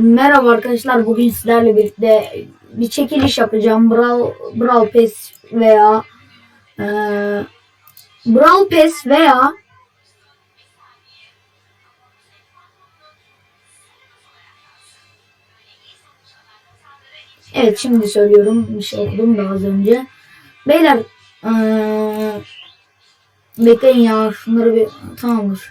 Merhaba arkadaşlar. Bugün sizlerle birlikte bir çekiliş yapacağım. Brawl, Brawl Pass veya e, Brawl Pass veya Evet şimdi söylüyorum. Bir şey okudum da az önce. Beyler e, bekleyin ya şunları bir tamamdır.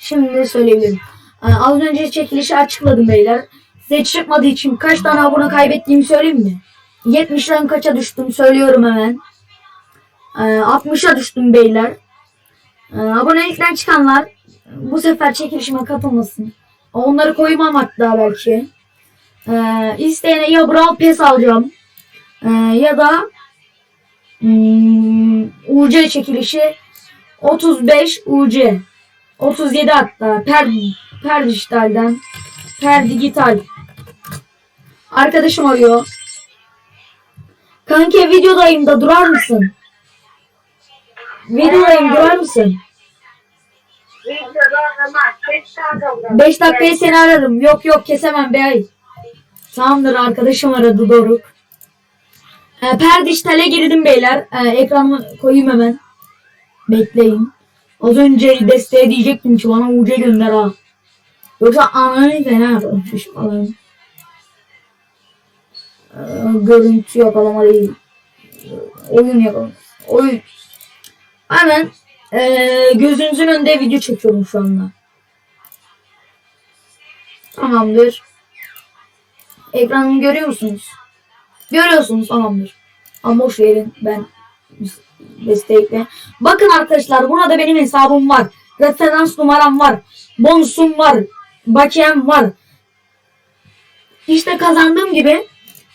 Şimdi söyleyebilirim. Ee, az önce çekilişi açıkladım beyler. Size çıkmadığı için kaç tane abone kaybettiğimi söyleyeyim mi? 70'den kaça düştüm söylüyorum hemen. Ee, 60'a düştüm beyler. Ee, abonelikten çıkanlar bu sefer çekilişime katılmasın. Onları koymam hatta belki. Ee, isteyene ya Brawl Pass alacağım. Ee, ya da hmm, UC çekilişi 35 UC. 37 hatta per per dijitalden per digital arkadaşım arıyor. Kanki videodayım da durar mısın? Videodayım durar mısın? Videoda oynamaz. 5 dakika oldu. 5 dakikaya seni ararım. Yok yok kesemem bey tamamdır arkadaşım aradı Doruk. E, per dijitale girdim beyler. E, ekranımı koyayım hemen. Bekleyin. Az önce desteğe diyecektim ki bana UC gönder ha. Yoksa ananı fena yapmış. Ee, görüntü yakalama değil. Oyun yakalama. Oyun. Hemen ee, gözünüzün önünde video çekiyorum şu anda. Tamamdır. Ekranımı görüyor musunuz? Görüyorsunuz tamamdır. Ama boş verin ben destekle. Bakın arkadaşlar burada benim hesabım var. Referans numaram var. Bonusum var. Bakiyem var. İşte kazandığım gibi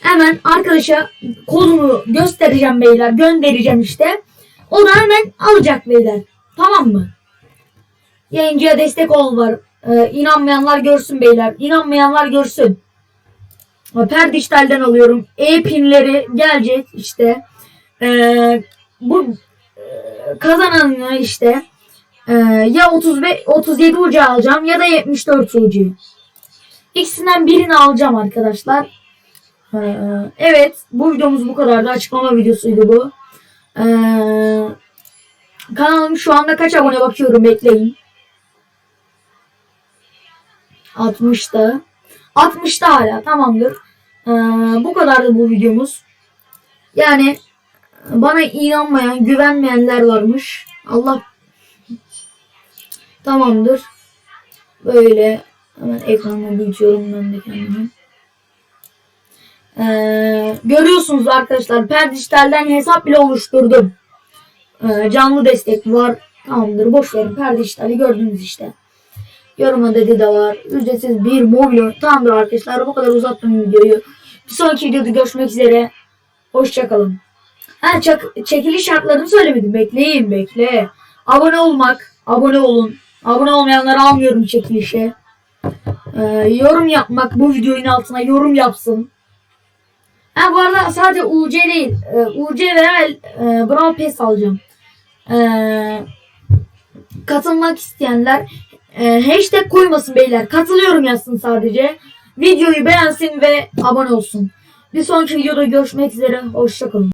hemen arkadaşa kodunu göstereceğim beyler. Göndereceğim işte. O da hemen alacak beyler. Tamam mı? Yayıncıya destek ol var. Ee, inanmayanlar görsün beyler. İnanmayanlar görsün. Per alıyorum. E-pinleri gelecek işte. Ee, bu e, kazananı işte ee, ya 35 37 ucu alacağım ya da 74 ucu. İkisinden birini alacağım arkadaşlar. Ee, evet bu videomuz bu kadardı. Açıklama videosuydu bu. Ee, kanalım şu anda kaç abone bakıyorum bekleyin. 60'ta. 60'ta hala tamamdır. Ee, bu kadardı bu videomuz. Yani bana inanmayan, güvenmeyenler varmış. Allah Tamamdır. Böyle hemen ekranı büyütüyorum ben de kendimi. Ee, görüyorsunuz arkadaşlar per hesap bile oluşturdum. Ee, canlı destek var. Tamamdır boş verin gördünüz işte. Yorum adedi de var. Ücretsiz bir mobil. Tamamdır arkadaşlar bu kadar uzattım videoyu. Bir sonraki videoda görüşmek üzere. Hoşçakalın. Ha çak, çekiliş şartlarını söylemedim. Bekleyin bekle. Abone olmak. Abone olun. Abone olmayanları almıyorum çekilişe. Ee, yorum yapmak bu videonun altına yorum yapsın. Ha bu arada sadece UC değil. UC veya e, Brawl Pass alacağım. Ee, katılmak isteyenler e, hashtag koymasın beyler. Katılıyorum yazsın sadece. Videoyu beğensin ve abone olsun. Bir sonraki videoda görüşmek üzere. Hoşçakalın.